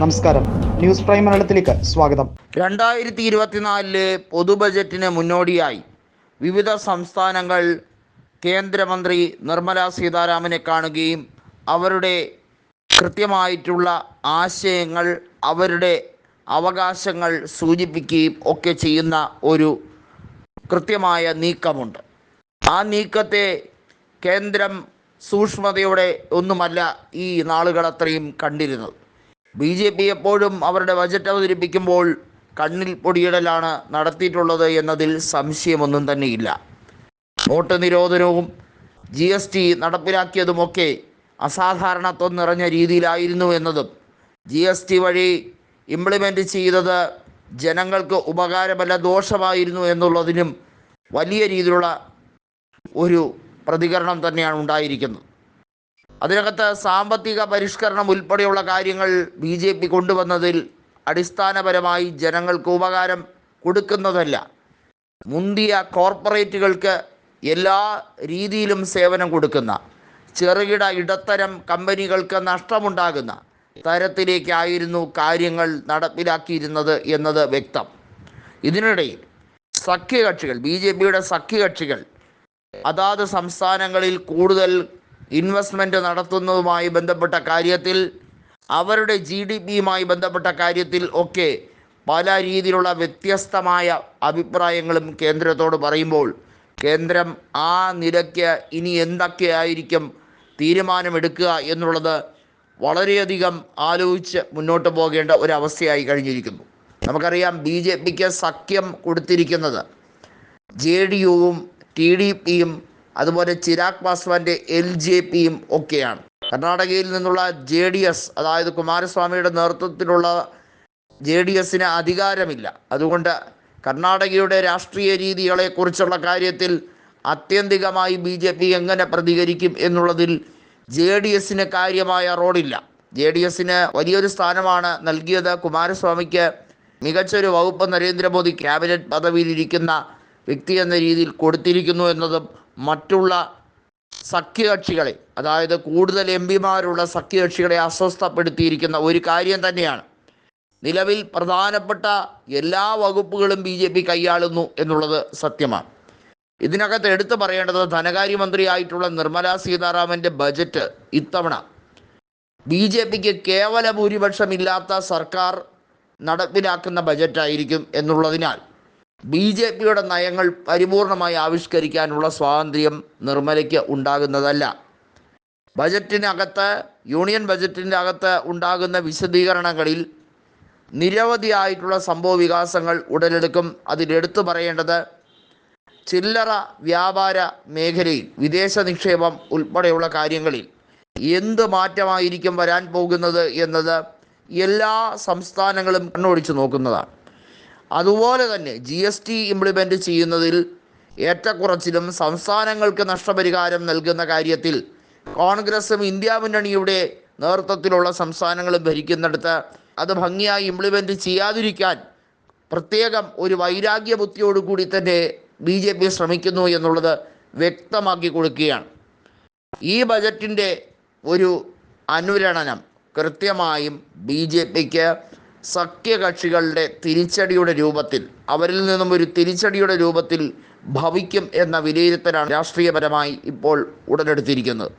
നമസ്കാരം. News prime മലയാളത്തിലേക്ക് സ്വാഗതം. രണ്ടായിരത്തി ഇരുപത്തിനാലിലെ പൊതു ബജറ്റിന് മുന്നോടിയായി വിവിധ സംസ്ഥാനങ്ങൾ കേന്ദ്രമന്ത്രി നിർമ്മല സീതാരാമനെ കാണുകയും അവരുടെ കൃത്യമായിട്ടുള്ള ആശയങ്ങൾ അവരുടെ അവകാശങ്ങൾ സൂചിപ്പിക്കുകയും ഒക്കെ ചെയ്യുന്ന ഒരു കൃത്യമായ നീക്കമുണ്ട്. ആ നീക്കത്തെ കേന്ദ്രം സൂക്ഷ്മതയോടെ ഒന്നുമല്ല ഈ നാളുകളത്രയും കണ്ടിരുന്നത്. ബി ജെ പി എപ്പോഴും അവരുടെ ബജറ്റ് അവതരിപ്പിക്കുമ്പോൾ കണ്ണിൽ പൊടിയിടലാണ് നടത്തിയിട്ടുള്ളത് എന്നതിൽ സംശയമൊന്നും തന്നെയില്ല. നോട്ട് നിരോധനവും ജി എസ് ടി നടപ്പിലാക്കിയതുമൊക്കെ അസാധാരണത്വം നിറഞ്ഞ രീതിയിലായിരുന്നു എന്നതും ജി എസ് ടി വഴി ഇംപ്ലിമെന്റ് ചെയ്തത് ജനങ്ങൾക്ക് ഉപകാരമല്ല ദോഷമായിരുന്നു എന്നുള്ളതിനും വലിയ രീതിയിലുള്ള ഒരു പ്രതികരണം തന്നെയാണ് ഉണ്ടായിരിക്കുന്നത്. അതിനകത്ത് സാമ്പത്തിക പരിഷ്കരണം ഉൾപ്പെടെയുള്ള കാര്യങ്ങൾ ബി ജെ പി കൊണ്ടുവന്നതിൽ അടിസ്ഥാനപരമായി ജനങ്ങൾക്ക് ഉപകാരം കൊടുക്കുന്നതല്ല. മുന്തിയ കോർപ്പറേറ്റുകൾക്ക് എല്ലാ രീതിയിലും സേവനം കൊടുക്കുന്ന ചെറുകിട ഇടത്തരം കമ്പനികൾക്ക് നഷ്ടമുണ്ടാകുന്ന തരത്തിലേക്കായിരുന്നു കാര്യങ്ങൾ നടപ്പിലാക്കിയിരുന്നത് എന്നത് വ്യക്തം. ഇതിനിടയിൽ സഖ്യകക്ഷികൾ ബി ജെ പിയുടെ സഖ്യകക്ഷികൾ അതാത് സംസ്ഥാനങ്ങളിൽ കൂടുതൽ ഇൻവെസ്റ്റ്മെന്റ് നടത്തുന്നതുമായി ബന്ധപ്പെട്ട കാര്യത്തിൽ അവരുടെ ജി ഡി പിയുമായി ബന്ധപ്പെട്ട കാര്യത്തിൽ ഒക്കെ പല രീതിയിലുള്ള വ്യത്യസ്തമായ അഭിപ്രായങ്ങളും കേന്ദ്രത്തോട് പറയുമ്പോൾ കേന്ദ്രം ആ നിലയ്ക്ക് ഇനി എന്തൊക്കെയായിരിക്കും തീരുമാനമെടുക്കുക എന്നുള്ളത് വളരെയധികം ആലോചിച്ച് മുന്നോട്ട് പോകേണ്ട ഒരവസ്ഥയായി കഴിഞ്ഞിരിക്കുന്നു. നമുക്കറിയാം ബി ജെ പിക്ക് സഖ്യം കൊടുത്തിരിക്കുന്നത് ജെ ഡി യുവും ടി ഡി പിയും അതുപോലെ ചിരാഗ് പാസ്വാന്റെ എൽ ജെ പിയും ഒക്കെയാണ്. കർണാടകയിൽ നിന്നുള്ള ജെ ഡി എസ് അതായത് കുമാരസ്വാമിയുടെ നേതൃത്വത്തിലുള്ള ജെ ഡി എസിന് അധികാരമില്ല. അതുകൊണ്ട് കർണാടകയുടെ രാഷ്ട്രീയ രീതികളെക്കുറിച്ചുള്ള കാര്യത്തിൽ ആത്യന്തികമായി ബി ജെ പി എങ്ങനെ പ്രതികരിക്കും എന്നുള്ളതിൽ ജെ ഡി എസിന് കാര്യമായ റോഡില്ല ജെ ഡി എസിന് വലിയൊരു സ്ഥാനമാണ് നൽകിയത് കുമാരസ്വാമിക്ക്. മികച്ചൊരു വകുപ്പ് നരേന്ദ്രമോദി ക്യാബിനറ്റ് പദവിയിലിരിക്കുന്ന വ്യക്തി എന്ന രീതിയിൽ കൊടുത്തിരിക്കുന്നു എന്നതും മറ്റുള്ള സഖ്യകക്ഷികളെ അതായത് കൂടുതൽ എം പിമാരുള്ള സഖ്യകക്ഷികളെ അസ്വസ്ഥപ്പെടുത്തിയിരിക്കുന്ന ഒരു കാര്യം തന്നെയാണ്. നിലവിൽ പ്രധാനപ്പെട്ട എല്ലാ വകുപ്പുകളും ബി ജെ പി കൈയാളുന്നു എന്നുള്ളത് സത്യമാണ്. ഇതിനകത്ത് എടുത്തു പറയേണ്ടത് ധനകാര്യമന്ത്രിയായിട്ടുള്ള നിർമ്മലാ സീതാരാമന്റെ ബജറ്റ് ഇത്തവണ. ബി ജെ പിക്ക് കേവല ഭൂരിപക്ഷമില്ലാത്ത സർക്കാർ നടപ്പിലാക്കുന്ന ബജറ്റായിരിക്കും എന്നുള്ളതിനാൽ ബി ജെ പിയുടെ നയങ്ങൾ പരിപൂർണമായി ആവിഷ്കരിക്കാനുള്ള സ്വാതന്ത്ര്യം നിർമ്മലയ്ക്ക് ഉണ്ടാകുന്നതല്ല. ബജറ്റിനകത്ത് യൂണിയൻ ബജറ്റിന്റെ അകത്ത് ഉണ്ടാകുന്ന വിശദീകരണങ്ങളിൽ നിരവധിയായിട്ടുള്ള സംഭവ വികാസങ്ങൾ ഉടലെടുക്കും. അതിലെടുത്തു പറയേണ്ടത് ചില്ലറ വ്യാപാര മേഖലയിൽ വിദേശ നിക്ഷേപം ഉൾപ്പെടെയുള്ള കാര്യങ്ങളിൽ എന്ത് മാറ്റമായിരിക്കും വരാൻ പോകുന്നത് എന്നത് എല്ലാ സംസ്ഥാനങ്ങളും കണ്ണോടിച്ചു നോക്കുന്നതാണ്. അതുപോലെ തന്നെ ജി എസ് ടി ഇംപ്ലിമെന്റ് ചെയ്യുന്നതിൽ ഏറ്റക്കുറച്ചിലും സംസ്ഥാനങ്ങൾക്ക് നഷ്ടപരിഹാരം നൽകുന്ന കാര്യത്തിൽ കോൺഗ്രസും ഇന്ത്യ മുന്നണിയുടെ നേതൃത്വത്തിലുള്ള സംസ്ഥാനങ്ങളും ഭരിക്കുന്നിടത്ത് അത് ഭംഗിയായി ഇംപ്ലിമെന്റ് ചെയ്യാതിരിക്കാൻ പ്രത്യേകം ഒരു വൈരാഗ്യ ബുദ്ധിയോടുകൂടി തന്നെ ബി ജെ പി ശ്രമിക്കുന്നു എന്നുള്ളത് വ്യക്തമാക്കി കൊടുക്കുകയാണ്. ഈ ബജറ്റിന്റെ ഒരു അനുരണനം കൃത്യമായും ബി ജെ പിക്ക് സഖ്യകക്ഷികളുടെ തിരിച്ചടിയുടെ രൂപത്തിൽ അവരിൽ നിന്നും ഒരു തിരിച്ചടിയുടെ രൂപത്തിൽ ഭവിക്കും എന്ന വിലയിരുത്തലാണ് രാഷ്ട്രീയപരമായി ഇപ്പോൾ ഉടലെടുത്തിരിക്കുന്നത്.